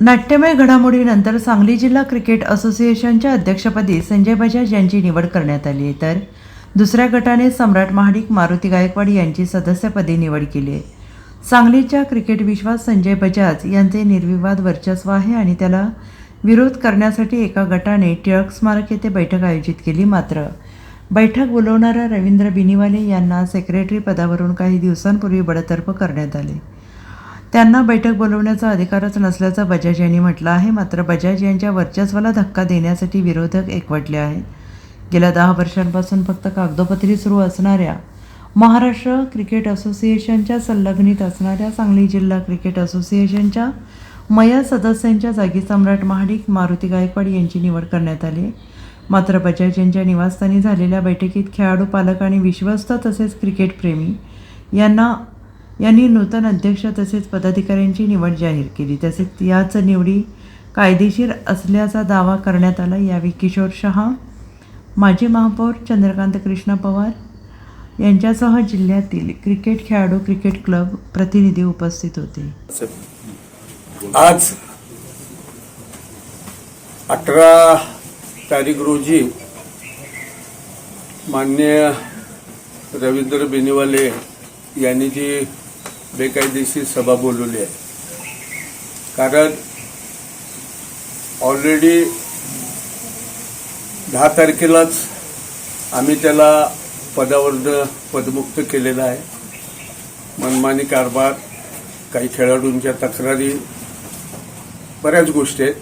नाट्यमय घडामोडीनंतर सांगली जिल्हा क्रिकेट असोसिएशनच्या अध्यक्षपदी संजय बजाज यांची निवड करण्यात आली आहे. तर दुसऱ्या गटाने सम्राट महाडिक मारुती गायकवाड यांची सदस्यपदी निवड केली आहे. सांगलीच्या क्रिकेट विश्वात संजय बजाज यांचे निर्विवाद वर्चस्व आहे आणि त्याला विरोध करण्यासाठी एका गटाने टिळक स्मारक येथे बैठक आयोजित केली मात्र बैठक बोलवणाऱ्या रवींद्र बिनीवाले यांना सेक्रेटरी पदावरून काही दिवसांपूर्वी बडतर्फ करण्यात आले. त्यांना बैठक बोलवण्याचा अधिकारच नसल्याचं बजाज यांनी म्हटलं आहे. मात्र बजाज यांच्या वर्चस्वाला धक्का देण्यासाठी विरोधक एकवटले आहेत. गेल्या दहा वर्षांपासून फक्त कागदोपत्री सुरू असणाऱ्या महाराष्ट्र क्रिकेट असोसिएशनच्या संलग्नित असणाऱ्या सांगली जिल्हा क्रिकेट असोसिएशनच्या मया सदस्यांच्या जागी सम्राट महाडिक मारुती गायकवाड यांची निवड करण्यात आली. मात्र बजाज यांच्या निवासस्थानी झालेल्या बैठकीत खेळाडू पालक आणि विश्वस्त तसेच क्रिकेटप्रेमी यांना यांनी नूतन अध्यक्ष तसेच पदाधिकाऱ्यांची निवड जाहीर केली. तसेच याच निवडी कायदेशीर असल्याचा दावा करण्यात आला. यावेळी किशोर शहा माजी महापौर चंद्रकांत कृष्ण पवार यांच्यासह जिल्ह्यातील क्रिकेट खेळाडू क्रिकेट क्लब प्रतिनिधी उपस्थित होते. आज अठरा तारीख रोजी मान्य रवींद्र बेनिवाले यांनी जी बेकायदेशीर सभा बोलवली आहे. कारण ऑलरेडी दहा तारखेलाच आम्ही त्याला पदावरनं पदमुक्त केलेलं आहे. मनमानी कारभार काही खेळाडूंच्या तक्रारी बऱ्याच गोष्टी आहेत.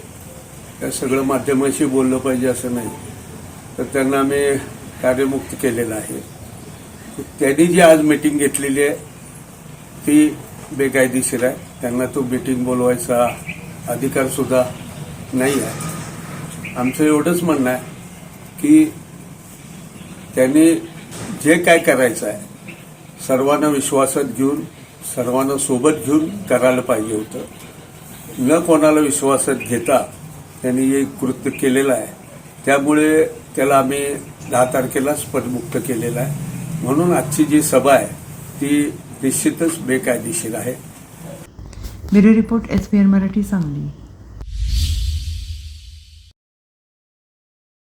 त्या सगळं माध्यमाशी बोललं पाहिजे असं नाही. तर त्यांना आम्ही कार्यमुक्त केलेलं आहे. त्यांनी जी आज मीटिंग घेतलेली आहे ती बेकायदेशीर आहे. त्यांना तो मीटिंग बोलवायचा अधिकारसुद्धा नाही आहे. आमचं एवढंच म्हणणं आहे की त्यांनी जे काय करायचं आहे सर्वांना विश्वासात घेऊन सर्वांना सोबत घेऊन करायला पाहिजे होतं. न कोणाला विश्वासात घेता त्यांनी हे कृत्य केलेलं आहे. त्यामुळे त्याला आम्ही दहा तारखेलाच पदमुक्त केलेलं आहे. म्हणून आजची जी सभा आहे ती निश्चितच बेकायदेशीर आहे. Bureau report S P Marathi Sangli.